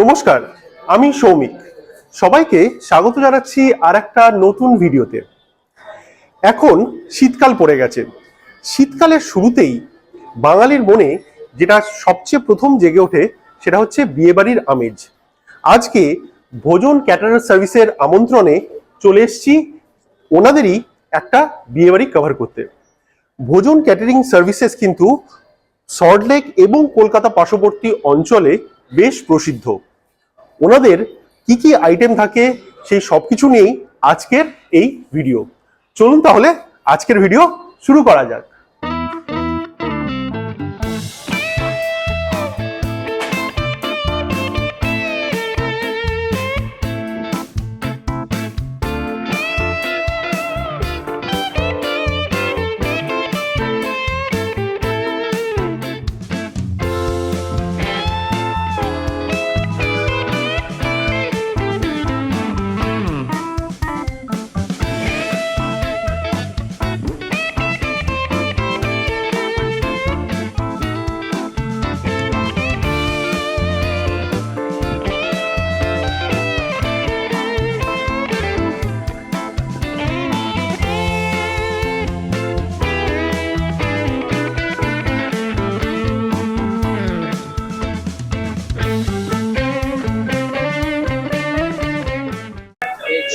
নমস্কার, আমি সৌমিক। সবাইকে স্বাগত জানাচ্ছি আর একটা নতুন ভিডিওতে। এখন শীতকাল পড়ে গেছে। শীতকালের শুরুতেই বাঙালির মনে যেটা সবচেয়ে প্রথম জেগে ওঠে, সেটা হচ্ছে বিয়েবাড়ির আমেজ। আজকে ভোজন ক্যাটারার সার্ভিসের আমন্ত্রণে চলে এসেছি ওনাদেরই একটা বিয়েবাড়ি কভার করতে। ভোজন ক্যাটারিং সার্ভিসেস কিন্তু সল্টলেক এবং কলকাতা পার্শ্ববর্তী অঞ্চলে বেশ প্রসিদ্ধ। ওনাদের কি কি আইটেম থাকে, সেই সব কিছু নিয়েই আজকের এই ভিডিও চলুন তাহলে আজকের ভিডিও শুরু করা যাক।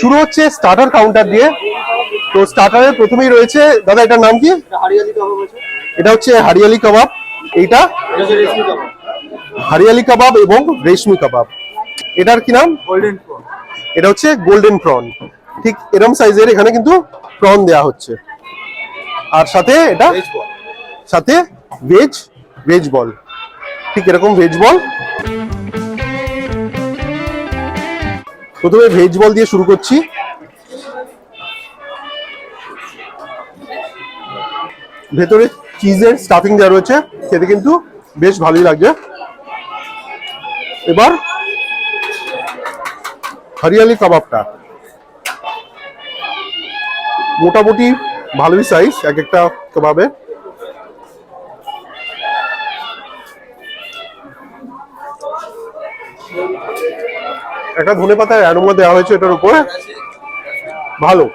শুরু হচ্ছে স্টার্টার কাউন্টার দিয়ে। তো স্টার্টারের প্রথমেই রয়েছে দাদা এটার নাম কি? এটা হচ্ছে হারিয়ালি কাবাব। এইটা হারিয়ালি কাবাব। এবং রেশমি কাবাব। এটার কি নাম? গোল্ডেন এটা হচ্ছে গোল্ডেন প্রন ঠিক এরম সাইজের এখানে কিন্তু প্রন দেয়া হচ্ছে। আর সাথে এটা সাথে ভেজ ভেজ বল ঠিক এরকম ভেজ বল প্রথমে ভেজ বল দিয়ে শুরু করছি। ভেতরে চিজের স্টাফিং দেওয়া রয়েছে, খেতে কিন্তু বেশ ভালোই লাগছে। এবার হরিয়ালি কাবাবটা। মোটামুটি ভালোই সাইজ এক একটা কাবাবে। একটা ধনে পাতার অ্যারোমা দেওয়া হয়েছে এটার উপরে। ভালো।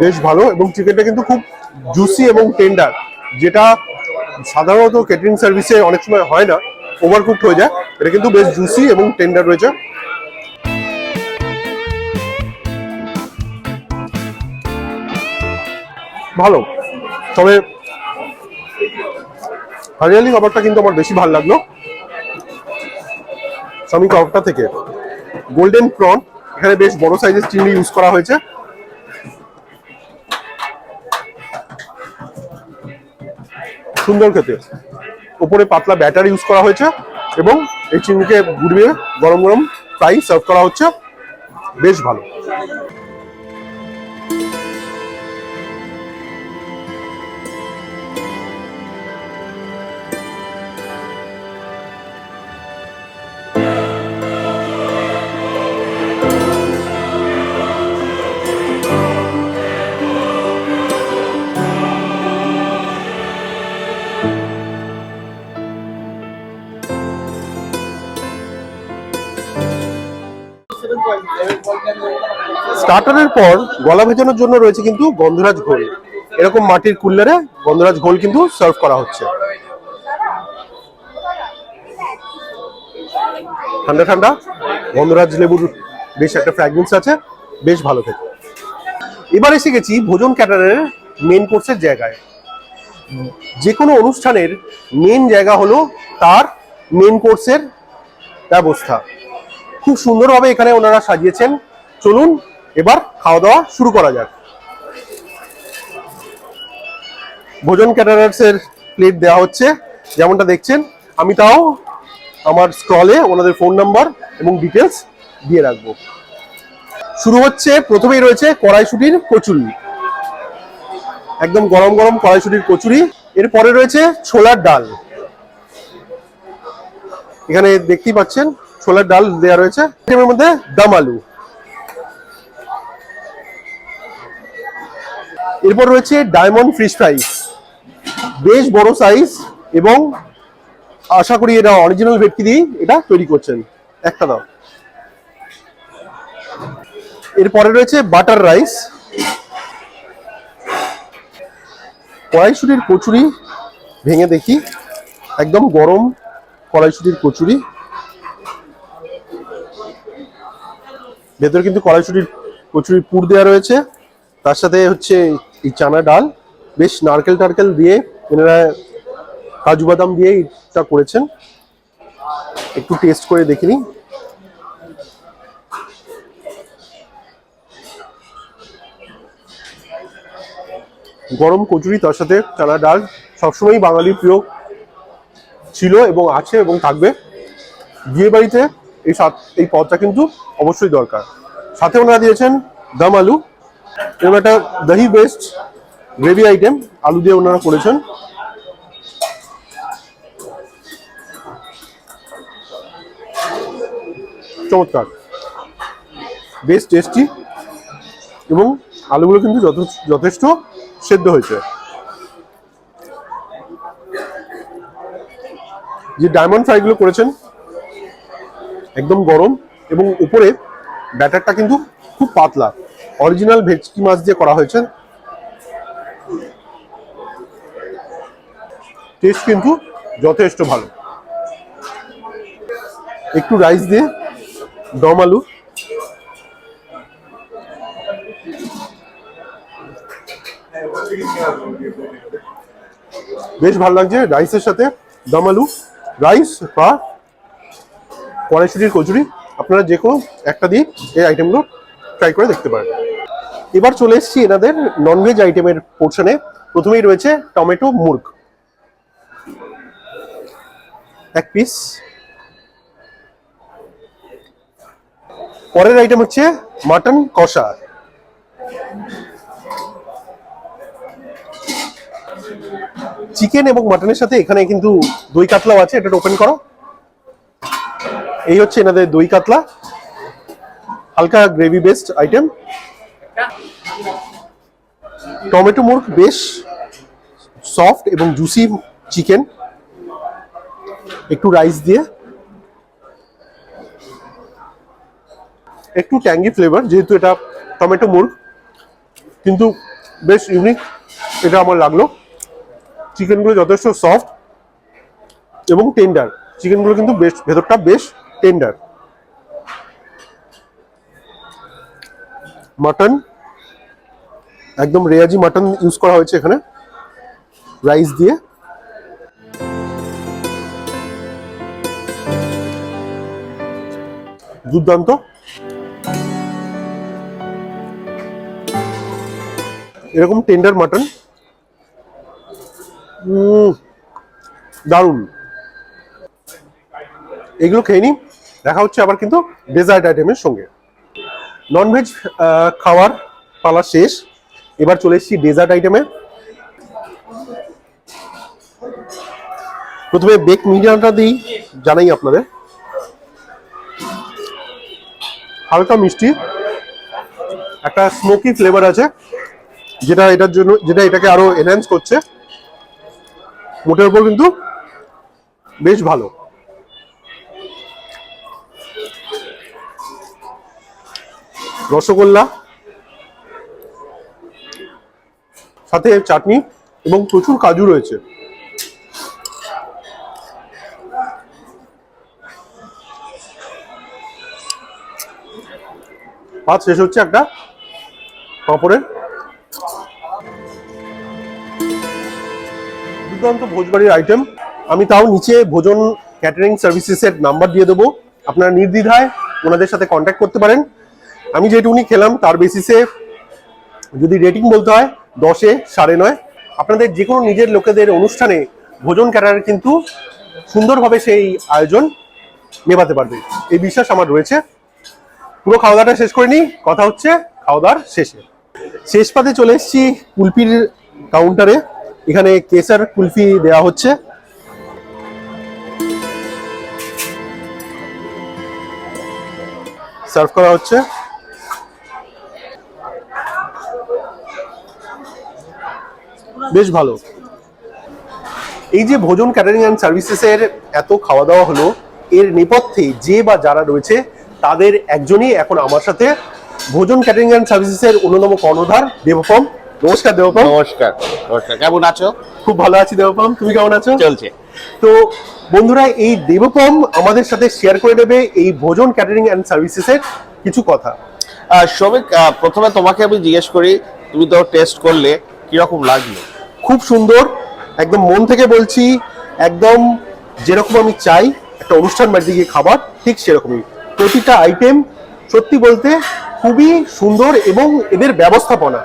বেশ ভালো এবং চিকেনটা কিন্তু খুব জুসি এবং টেন্ডার যেটা সাধারণত কেটারিং সার্ভিসে অনেক সময় হয় না ওভার কুকড হয়ে যায়। এটা কিন্তু বেশ জুসি এবং টেন্ডার রয়েছে। ভালো। তবে, হরিয়ালি খাবারটা কিন্তু আমার বেশি ভালো লাগল। স্বামী কাউকটা থেকে। গোল্ডেন প্রন এখানে বেশ বড় সাইজের চিংড়ি ইউজ করা হয়েছে। সুন্দর খেতে। উপরে পাতলা ব্যাটার ইউজ করা হয়েছে এবং এই চিংড়িকে ঘুরিয়ে গরম গরম ফ্রাই সার্ভ করা হচ্ছে। বেশ ভালো। স্টার্টারের পর গলা ভেজানোর জন্য রয়েছে কিন্তু গন্ধরাজ ঘোল। এরকম মাটির কুল্লারে গন্ধরাজ ঘোল কিন্তু সার্ভ করা হচ্ছে। ঠান্ডা ঠান্ডা? গন্ধরাজ লেবুর বেশ একটা ফ্র্যাগনেন্স আছে, বেশ ভালো খেতে। এবার এসে গেছি ভোজন ক্যাটারের মেন কোর্সের জায়গায়। যে কোনো অনুষ্ঠানের মেন জায়গা হলো তার মেন কোর্সের ব্যবস্থা। খুব সুন্দরভাবে এখানে ওনারা সাজিয়েছেন। চলুন এবার খাওয়া দাওয়া শুরু করা যাক। ভোজন ক্যাটারার্স এর প্লেট দেওয়া হচ্ছে। যেমনটা দেখছেন, আমি তাও আমার স্ক্রলে ওনাদের ফোন নাম্বার এবং ডিটেলস দিয়ে রাখব। শুরু হচ্ছে, প্রথমেই রয়েছে কড়াইশুটির কচুরি। একদম গরম গরম কড়াইশুটির কচুরি। এরপরে রয়েছে ছোলার ডাল। এখানে দেখতেই পাচ্ছেন, ছোলার ডাল দেওয়া রয়েছে। মধ্যে দম আলু। এরপর রয়েছে ডায়মন্ড ফিশ ফ্রাই। বেশ বড় সাইজ এবং আশা করি এটা অরিজিনাল ভেটকি দিয়ে এটা তৈরি করছেন। একটা দাও। এরপরে রয়েছে বাটার রাইস। কড়াইশুটির কচুরি ভেঙে দেখি। একদম গরম কড়াইশুটির কচুরি। ভেতরে কিন্তু কড়াইশুটির কচুরির পুর দেওয়া রয়েছে। তার সাথে হচ্ছে এই চানা ডাল, বেশ নারকেল টারকেল দিয়ে এনারা কাজু বাদাম দিয়ে এটা করেছেন। একটু টেস্ট করে দেখিনি। গরম কচুরি, তার সাথে চানা ডাল, সবসময়ই বাঙালির প্রিয় ছিল এবং আছে এবং থাকবে। বিয়ে বাড়িতে এই এই পদটা কিন্তু অবশ্যই দরকার। সাথে ওনারা দিয়েছেন দম আলু। এবং একটা দহি বেস্ট গ্রেভি আইটেম আলু দিয়ে ওনারা করেছেন। চমৎকার। বেশ টেস্টি এবং আলুগুলো কিন্তু যথেষ্ট যথেষ্ট সেদ্ধ হয়েছে। যে ডায়মন্ড ফ্রাইগুলো করেছেন, একদম গরম এবং উপরে ব্যাটারটা কিন্তু খুব পাতলা। অরিজিনাল ভেটকি মাছ দিয়ে করা হয়েছে। টেস্ট কিন্তু যথেষ্ট ভালো। একটু রাইস দিয়ে দম আলু। বেশ ভালো লাগছে রাইসের সাথে দম আলু রাইস বা কড়াইশুটির কচুরি। আপনারা যে কোনো একটা দিয়ে এই আইটেমগুলো ট্রাই করে দেখতে পারেন। এবার চলে এসেছি এনাদের ননভেজ আইটেমের পোর্শনে প্রথমেই রয়েছে টমেটো মুর্গ। এক পিস পরের আইটেম হচ্ছে মাটন কষা। চিকেন এবং মাটনের সাথে এখানে কিন্তু দই কাতলাও আছে এটা ওপেন করো। এই হচ্ছে এনাদের দই কাতলা। হালকা গ্রেভি বেসড আইটেম টমেটো মুর্গ বেশ সফট এবং জুসি চিকেন। একটু রাইস দিয়ে। একটু ট্যাঙ্গি ফ্লেভার, যেহেতু এটা টমেটো মুর্গ কিন্তু বেশ ইউনিক এটা আমার লাগল। চিকেনগুলো যথেষ্ট সফট এবং টেন্ডার চিকেনগুলো কিন্তু বেশ, ভেতরটা বেশ টেন্ডার মাটন একদম রেয়াজি মাটন ইউজ করা হয়েছে এখানে। রাইস দিয়ে। দুর্দান্ত। এরকম টেন্ডার মাটন দারুণ। এগুলো খেয়ে নি দেখা হচ্ছে আবার কিন্তু ডেজার্ট আইটেমের সঙ্গে। ননভেজ খাওয়ার পালা শেষ। এবার চলে এসেছি ডেজার্ট আইটেমে প্রথমে বেক মিডিয়াটা দিই, জানাই আপনাদের। হালকা মিষ্টি। একটা স্মোকি ফ্লেভার আছে, যেটা এটার জন্য, যেটা এটাকে আরও এনহ্যান্স করছে। মোটের উপর কিন্তু বেশ ভালো। রসগোল্লা। সাথে চাটনি এবং প্রচুর কাজু রয়েছে। ভাত শেষ হচ্ছে একটা পাঁপড়ের। দুর্দান্ত ভোজবাড়ির আইটেম আমি তাও নিচে ভোজন ক্যাটারিং সার্ভিসেসের নাম্বার দিয়ে দেবো। আপনারা নির্দ্বিধায় ওনাদের সাথে কন্ট্যাক্ট করতে পারেন। আমি যেটুকুনি খেলাম তার বেসিসে যদি রেটিং বলতে হয় দশে সাড়ে নয়। আপনাদের যে কোনো নিজের লোকেদের অনুষ্ঠানে ভোজন ক্যাটার কিন্তু সুন্দরভাবে সেই আয়োজন নেভাতে পারবে। এই বিশ্বাস আমার রয়েছে। পুরো খাওয়া দাওয়াটা শেষ করে নিই। কথা হচ্ছে খাওয়া দাওয়ার শেষে। শেষ পাতে চলে এসেছি কুলপির কাউন্টারে এখানে কেসার কুলফি দেওয়া হচ্ছে। সার্ভ করা হচ্ছে। বেশ ভালো। এই যে ভোজন ক্যাটারিং অ্যান্ড সার্ভিসেসের এত খাওয়া দাওয়া হলো এর নেপথ্যে যে বা যারা রয়েছে তাদের একজনই এখন আমার সাথে ভোজন ক্যাটারিং অ্যান্ড সার্ভিসেসের অন্যতম কর্ণধার দেবপম নমস্কার দেবপম নমস্কার নমস্কার। কেমন আছো? খুব ভালো আছি দেবপম তুমি কেমন আছো? চলছে। তো বন্ধুরা এই দেবপম আমাদের সাথে শেয়ার করে দেবে এই ভোজন ক্যাটারিং অ্যান্ড সার্ভিসেসের কিছু কথা। সৌমিক প্রথমে তোমাকে আমি জিজ্ঞেস করি তুমি তো টেস্ট করলে কীরকম লাগল? খুব সুন্দর। একদম মন থেকে বলছি, একদম যেরকম আমি চাই, একটা অনুষ্ঠান বাড়িতে গিয়ে খাবার, ঠিক সেরকমই। প্রতিটা আইটেম সত্যি বলতে খুবই সুন্দর এবং এদের ব্যবস্থাপনা।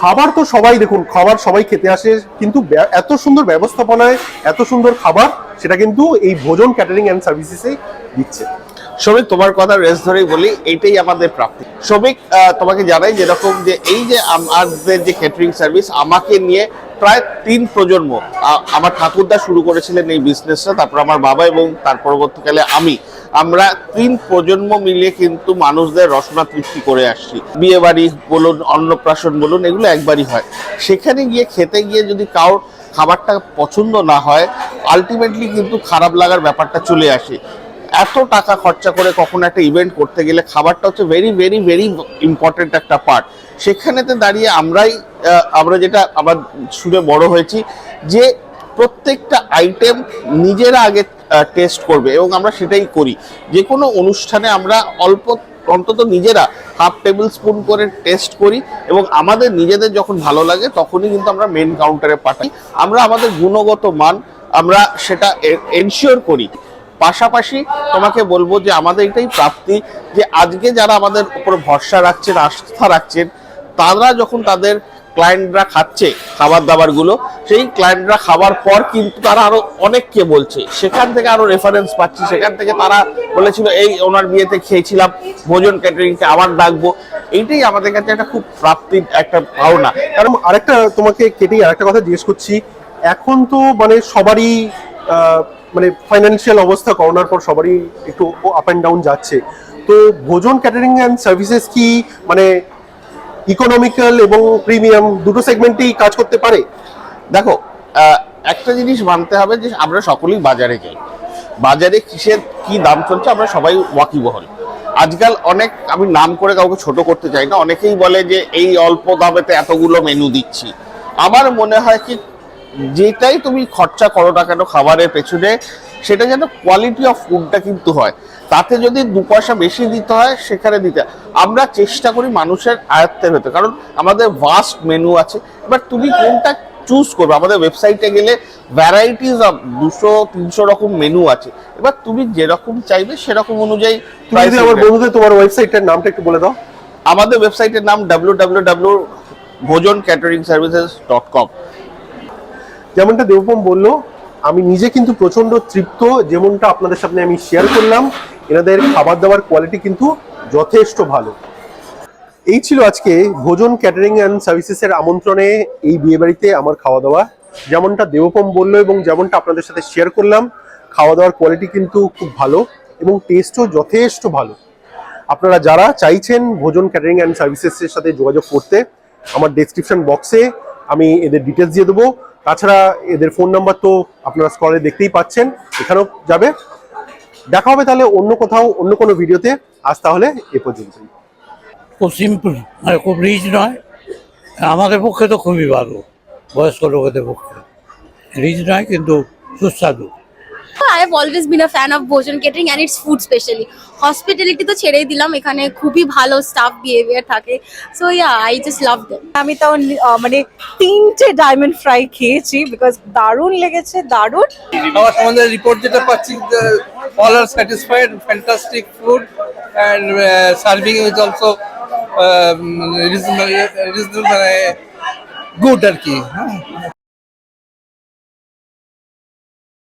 খাবার তো সবাই দেখুন, খাবার সবাই খেতে আসে, কিন্তু এত সুন্দর ব্যবস্থাপনায়, এত সুন্দর খাবার, সেটা কিন্তু এই ভোজন ক্যাটারিং অ্যান্ড সার্ভিসেসে দিচ্ছে। শ্রমিক, তোমার কথা রেস ধরেই বলি এইটাই আমাদের প্রাপ্তি। শ্রমিক তোমাকে জানাই যেরকম যে এই যে আমাদের যে ক্যাটারিং সার্ভিস আমাকে নিয়ে প্রায় তিন প্রজন্ম আমার ঠাকুরদা শুরু করেছিলেন এই বিজনেসটা তারপর আমার বাবা এবং তার পরবর্তীকালে আমি। আমরা তিন প্রজন্ম মিলিয়ে কিন্তু মানুষদের রসনা তৃপ্তি করে আসছি। বিয়ে বাড়ি বলুন, অন্নপ্রাশন বলুন, এগুলো একবারই হয়। সেখানে গিয়ে খেতে গিয়ে যদি কারোর খাবারটা পছন্দ না হয় আলটিমেটলি কিন্তু খারাপ লাগার ব্যাপারটা চলে আসে। এত টাকা খরচা করে কখনো একটা ইভেন্ট করতে গেলে খাবারটা হচ্ছে ভেরি ভেরি ভেরি ইম্পর্টেন্ট একটা পার্ট সেখানেতে দাঁড়িয়ে আমরাই আমরা যেটা আবার শুনে বড় হয়েছি যে প্রত্যেকটা আইটেম নিজেরা আগে টেস্ট করবে এবং আমরা সেটাই করি। যে কোনো অনুষ্ঠানে আমরা অল্প, অন্তত নিজেরা হাফ টেবিল স্পুন করে টেস্ট করি এবং আমাদের নিজেদের যখন ভালো লাগে তখনই কিন্তু আমরা মেন কাউন্টারে পাঠাই। আমরা আমাদের গুণগত মান আমরা সেটা এনশিওর করি। পাশাপাশি তোমাকে বলব যে আমাদের এটাই প্রাপ্তি যে আজকে যারা আমাদের উপর ভরসা রাখছেন, আস্থা রাখছেন, তারা যখন তাদের ক্লায়েন্টরা খাচ্ছে খাবার দাবারগুলো সেই ক্লায়েন্টরা খাবার পর কিন্তু তারা আরও অনেককে বলছে। সেখান থেকে আরও রেফারেন্স পাচ্ছি। সেখান থেকে তারা বলেছিল, এই ওনার বিয়েতে খেয়েছিলাম, ভোজন ক্যাটারিংকে আবার ডাকবো। এইটাই আমাদের কাছে একটা খুব প্রাপ্তির একটা পাওনা কারণ আরেকটা তোমাকে কেটেই আরেকটা কথা জিজ্ঞেস করছি, এখন তো মানে সবারই মানে ফাইন্যান্সিয়াল অবস্থা করোনার পর সবারই একটু আপ অ্যান্ড ডাউন যাচ্ছে। তো ভোজন ক্যাটারিং অ্যান্ড সার্ভিসেস কি মানে ইকোনমিক্যাল এবং প্রিমিয়াম দুটো সেগমেন্টেই কাজ করতে পারে? দেখো একটা জিনিস মানতে হবে যে আমরা সকলেই বাজারে যাই। বাজারে কিসের কি দাম চলছে আমরা সবাই ওয়াকিবহল। আজকাল অনেক, আমি নাম করে কাউকে ছোট করতে চাই না, অনেকেই বলে যে এই অল্প দামেতে এতগুলো মেনু দিচ্ছি। আমার মনে হয় কি যেটাই তুমি খরচা করো না কেন খাবারের পেছনে সেটা যেন কোয়ালিটি অফ ফুডটা কিন্তু হয়। তাতে যদি দু পয়সা বেশি দিতে হয় সেখানে দিতে আমরা চেষ্টা করি মানুষের আয়ত্তের ভেতর কারণ আমাদের ভাস্ট মেনু আছে এবার তুমি কোনটা চুজ করবে? আমাদের ওয়েবসাইটে গেলে ভ্যারাইটিস অফ দুশো তিনশো রকম মেনু আছে। এবার তুমি যেরকম চাইবে সেরকম অনুযায়ী আমার বন্ধুদের তোমার ওয়েবসাইটের নামটা একটু বলে দাও। আমাদের ওয়েবসাইটের নাম W W W Bhojan catering services dot com যেমনটা দেবপম বলল, আমি নিজে কিন্তু প্রচণ্ড তৃপ্ত যেমনটা আপনাদের সামনে আমি শেয়ার করলাম। এনাদের খাবার দাবার কোয়ালিটি কিন্তু যথেষ্ট ভালো। এই ছিল আজকে ভোজন ক্যাটারিং অ্যান্ড সার্ভিসেসের আমন্ত্রণে এই বিয়েবাড়িতে আমার খাওয়া দাওয়া যেমনটা দেবপম বলল এবং যেমনটা আপনাদের সাথে শেয়ার করলাম খাওয়া দাওয়ার কোয়ালিটি কিন্তু খুব ভালো এবং টেস্টও যথেষ্ট ভালো। আপনারা যারা চাইছেন ভোজন ক্যাটারিং অ্যান্ড সার্ভিসেসের সাথে যোগাযোগ করতে, আমার ডেসক্রিপশন বক্সে আমি এদের ডিটেলস দিয়ে দেবো। তাছাড়া এদের ফোন নাম্বার তো আপনারা স্কলে দেখতেই পাচ্ছেন, এখানেও যাবে। দেখা হবে তাহলে অন্য কোথাও, অন্য কোনো ভিডিওতে। আজ তাহলে এ পর্যন্ত খুব সিম্পল মানে খুব রিচ নয়। আমাদের পক্ষে তো খুবই ভালো, বয়স্ক লোকেদের পক্ষে। রিচ নয়, কিন্তু সুস্বাদু। I have always been a fan of Bhojan catering and its food specially hospitality তো ছেড়েই দিলাম এখানে খুবই ভালো স্টাফ বিহেভিয়ার থাকে। So yeah I just love them আমি তাও মানে তিনটে ডায়মন্ড ফ্রাই খেয়েছি বিকজ দারুণ লেগেছে দারুণ। আমার সম্বন্ধে রিপোর্ট যেটা পাচ্ছি all are satisfied fantastic food and serving is also reasonable good আর কি হ্যাঁ।